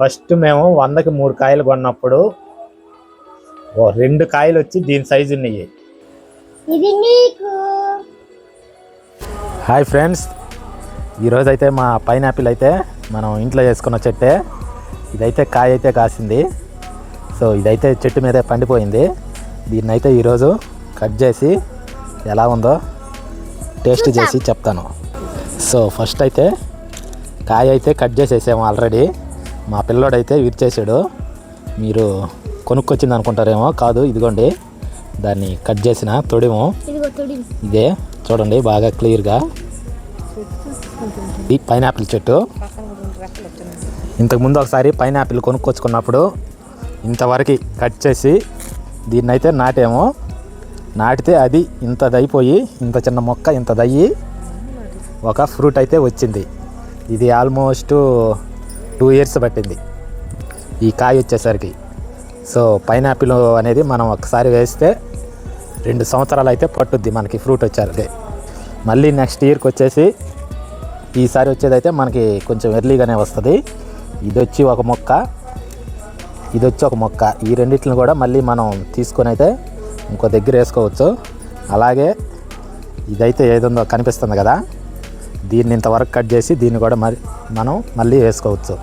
First మేము వందకి మూడు కాయలు కొన్నప్పుడు ఓ రెండు కాయలు వచ్చి దీని సైజు ఉన్నాయి. ఇది నీకు హాయ్ ఫ్రెండ్స్ ఈరోజు అయితే మా పైనాపిల్ అయితే మనం ఇంట్లో చేసుకున్న చెట్టే. ఇదైతే కాయ అయితే కాసింది. సో ఇదైతే చెట్టు మీదే పండిపోయింది. దీన్ని అయితే ఈరోజు కట్ చేసి ఎలా ఉందో టేస్ట్ చేసి చెప్తాను. సో ఫస్ట్ అయితే కాయ అయితే కట్ చేసేసాము ఆల్రెడీ. మా పిల్లోడైతే విరిచేసాడు మీరు కొనుక్కొచ్చింది అనుకుంటారేమో కాదు ఇదిగోండి. దాన్ని కట్ చేసిన తొడిము. ఇదే చూడండి బాగా క్లియర్గా. ఇది పైనాపిల్ చెట్టు. ఇంతకుముందు ఒకసారి పైనాపిల్ కొనుక్కొచ్చుకున్నప్పుడు ఇంతవరకు కట్ చేసి దీన్ని అయితే నాటాము. నాటితే అది ఇంతదైపోయి ఇంత చిన్న మొక్క ఇంతదయ్యి ఒక ఫ్రూట్ అయితే వచ్చింది. ఇది ఆల్మోస్ట్ టూ ఇయర్స్ పట్టింది. ఈ కాయ వచ్చేసరికి. సో పైనాపిల్ అనేది మనం ఒకసారి వేస్తే రెండు సంవత్సరాలు అయితే పట్టుద్ది మనకి ఫ్రూట్ వచ్చేసరికి. మళ్ళీ నెక్స్ట్ ఇయర్కి వచ్చేసి ఈసారి వచ్చేదైతే మనకి కొంచెం ఎర్లీగానే వస్తుంది. ఇది వచ్చి ఒక మొక్క. ఇది వచ్చి ఒక మొక్క. ఈ రెండింటిని కూడా మళ్ళీ మనం తీసుకొని అయితే ఇంకో దగ్గర వేసుకోవచ్చు. అలాగే ఇదైతే ఏదో కనిపిస్తుంది కదా. దీన్ని ఇంతవరకు కట్ చేసి దీన్ని కూడా మరి మనం మళ్ళీ వేసుకోవచ్చు.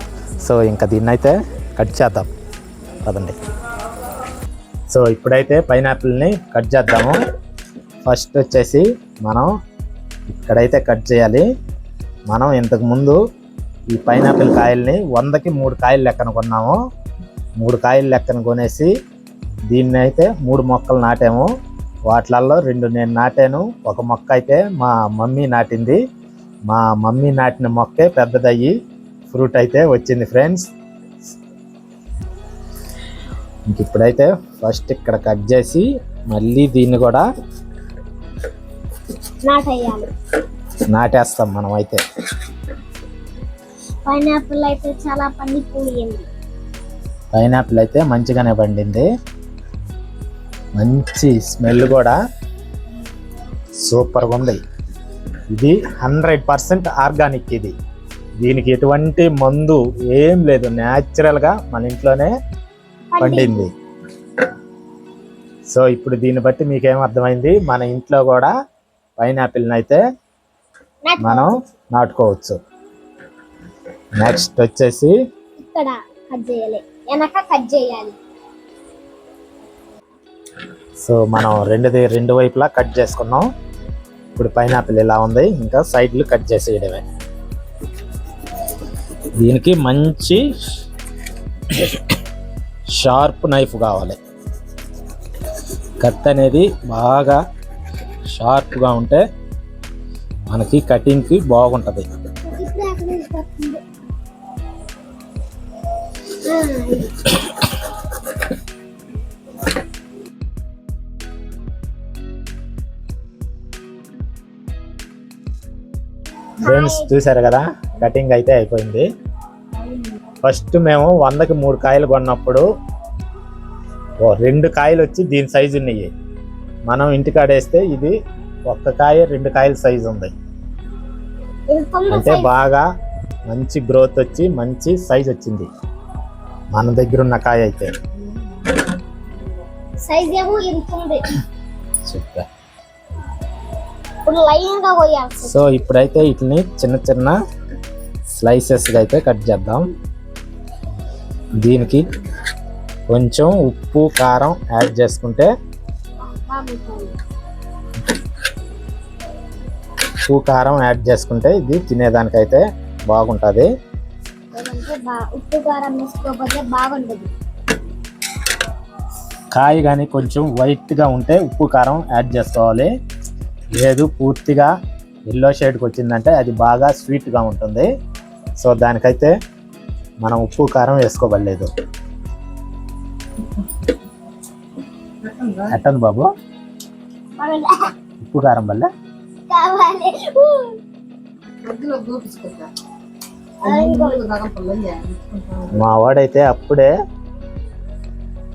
సో ఇంకా దీన్ని అయితే కట్ చేద్దాం. పదండి. సో ఇప్పుడైతే పైనాపిల్ని కట్ చేద్దాము. ఫస్ట్ వచ్చేసి మనం ఇక్కడైతే కట్ చేయాలి. మనం ఇంతకుముందు ఈ పైనాపిల్ కాయల్ని వందకి మూడు కాయలు లెక్కన కొన్నాము. మూడు కాయలు లెక్కన కొనేసి దీన్ని అయితే మూడు మొక్కలు నాటాము. వాటిలలో రెండు నేను నాటాను. ఒక మొక్క అయితే మా మమ్మీ నాటింది. మా మమ్మీ నాటిన మొక్కే పెద్దదయ్యి ఫ్రూట్ అయితే వచ్చింది ఫ్రెండ్స్. ఇంక ఇప్పుడైతే ఫస్ట్ ఇక్కడ కట్ చేసి మళ్ళీ దీన్ని కూడా నాటేస్తాం మనం అయితే. పైనాపిల్ అయితే చాలా పండిపోయింది. పైనాపిల్ అయితే మంచిగానే పండింది. మంచి స్మెల్ కూడా సూపర్గా ఉంది. ఇది హండ్రెడ్ పర్సెంట్ ఆర్గానిక్ ఇది. దీనికి ఎటువంటి మందు ఏం లేదు. న్యాచురల్గా మన ఇంట్లోనే పండింది. సో ఇప్పుడు దీన్ని బట్టి మీకేం అర్థమైంది? మన ఇంట్లో కూడా పైనాపిల్ని అయితే మనం నాటుకోవచ్చు. నెక్స్ట్ వచ్చేసి ఇక్కడ కట్ చేయాలి. వెనక కట్ చేయాలి. సో మనం రెండు రెండు వైపులా కట్ చేసుకున్నాం. ఇప్పుడు పైనాపిల్ ఇలా ఉంది? ఇంకా సైడ్లు కట్ చేసేయడమే. దీనికి మంచి షార్ప్ నైఫ్ కావాలి. కట్ అనేది బాగా షార్ప్గా ఉంటే మనకి కటింగ్కి బాగుంటుంది. ఫ్రెండ్స్ చూసారు కదా కటింగ్ అయితే అయిపోయింది. ఫస్ట్ మేము వందకి మూడు కాయలు కొన్నప్పుడు ఓ రెండు కాయలు వచ్చి దీని సైజు ఉన్నాయి. మనం ఇంటికాడేస్తే ఇది ఒక్క కాయ రెండు కాయల సైజు ఉంది. అంటే బాగా మంచి గ్రోత్ వచ్చి మంచి సైజ్ వచ్చింది. మన దగ్గర ఉన్న కాయ అయితే. సైజ్ ఏమో ఇరుతుంది సూపర్ ఇప్పుడు లైన్గా పోయాల్సి సో ఇప్పుడైతే వీటిని చిన్న చిన్న స్లైసెస్గా అయితే కట్ చేద్దాం. దీనికి కొంచెం ఉప్పు కారం యాడ్ చేసుకుంటే బాగుంటుంది ఉప్పు కారం యాడ్ చేసుకుంటే ఇది తినేదానికైతే బాగుంటుంది. ఉప్పు కారం వేసుకోకపోతే బాగుండదు. కాయ కానీ కొంచెం వైట్గా ఉంటే ఉప్పు కారం యాడ్ చేసుకోవాలి. లేదు పూర్తిగా ఎల్లో షేడ్కి వచ్చిందంటే అది బాగా స్వీట్గా ఉంటుంది. సో దానికైతే మనం ఉప్పు కారం వేసుకోవలేదు ఎట్టంది బాబు? ఉప్పు కారం వల్ల? మా వాడైతే అప్పుడే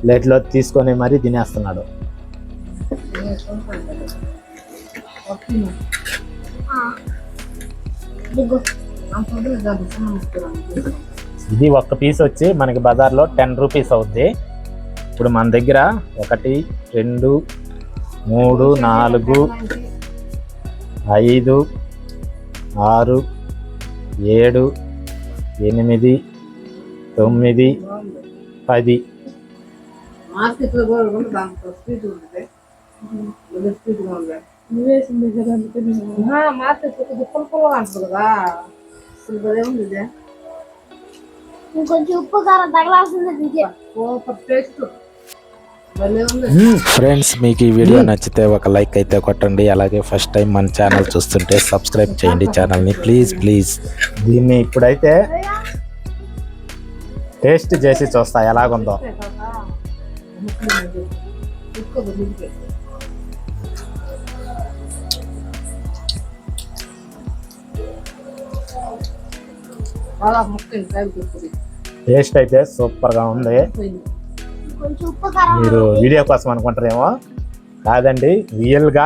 ప్లేట్లో తీసుకొని మరీ తినేస్తున్నాడు. ఇది ఒక్క పీస్ వచ్చి మనకి బజార్లో టెన్ రూపీస్ అవుద్ది. ఇప్పుడు మన దగ్గర ఒకటి రెండు మూడు నాలుగు ఐదు ఆరు ఏడు ఎనిమిది తొమ్మిది పది. మార్కెట్లో కూడా ఉంది ఉంటుంది భలే స్వీట్గా ఉంది మార్కెట్లో కొద్దిగా పుల్ల పుల్లగా ఉంటుంది కదా అసలు భలే ఉంది ఇదే ఇంకొంచెం ఉప్పు కారం తగలాల్సింది దీనికి సూపర్ టేస్ట్ భలే ఉంది ఫ్రెండ్స్ మీకు ఈ వీడియో నచ్చితే ఒక లైక్ అయితే కొట్టండి. అలాగే ఫస్ట్ టైం మన ఛానల్ చూస్తుంటే సబ్స్క్రైబ్ చేయండి ఛానల్ని ప్లీజ్ ప్లీజ్ దీన్ని ఇప్పుడైతే టేస్ట్ చేసి చూస్తా ఎలాగుందో. టేస్ట్ అయితే సూపర్గా ఉంది. మీరు వీడియో కోసం అనుకుంటారేమో? కాదండి రియల్గా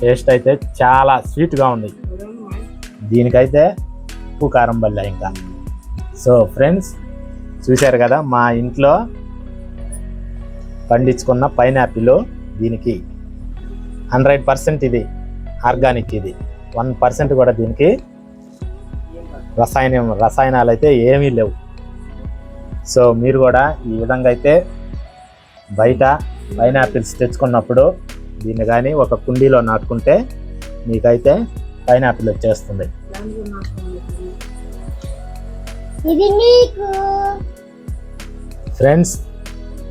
టేస్ట్ అయితే చాలా స్వీట్గా ఉంది. దీనికైతే ఉప్పు కారం బల్ల ఇంకా. సో ఫ్రెండ్స్ చూశారు కదా మా ఇంట్లో పండించుకున్న పైనాపిల్ దీనికి హండ్రెడ్ పర్సెంట్ ఇది ఆర్గానిక్ ఇది. వన్ పర్సెంట్ కూడా దీనికి రసాయనం రసాయనాలు అయితే ఏమీ లేవు. సో మీరు కూడా ఈ విధంగా అయితే బయట పైనాపిల్స్ తెచ్చుకున్నప్పుడు దీన్ని కానీ ఒక కుండీలో నాటుకుంటే మీకైతే పైనాపిల్ వచ్చేస్తుంది. ఫ్రెండ్స్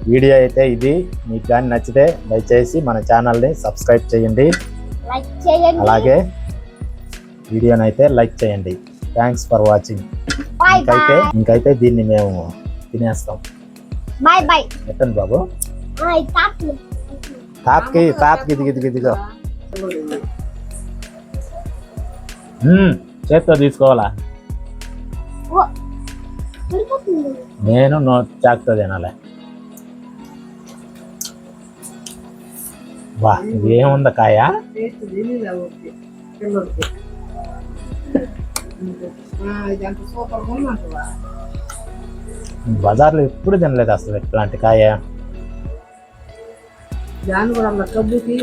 వీడియో అయితే ఇది. మీకు కానీ నచ్చితే దయచేసి మన ఛానల్ని సబ్స్క్రైబ్ చేయండి. అలాగే వీడియోని అయితే లైక్ చేయండి. థ్యాంక్స్ ఫర్ వాచింగ్ ఇంకైతే ఇంకైతే దీన్ని మేము తినేస్తాం. బాయ్ బాయ్ ఎట్టండి బాబు. తాతకి ఇదిగి ఇదిగో మ్మ్, చేత్తో తీసుకోవాలా. నేను నో చాక్తో తినాలి. వా ఇదేముంది కాయ? బజార్లో ఎప్పుడు తినలేదు అసలు ఇట్లాంటి కాయ. దాన్ని కూడా కబ్బుకి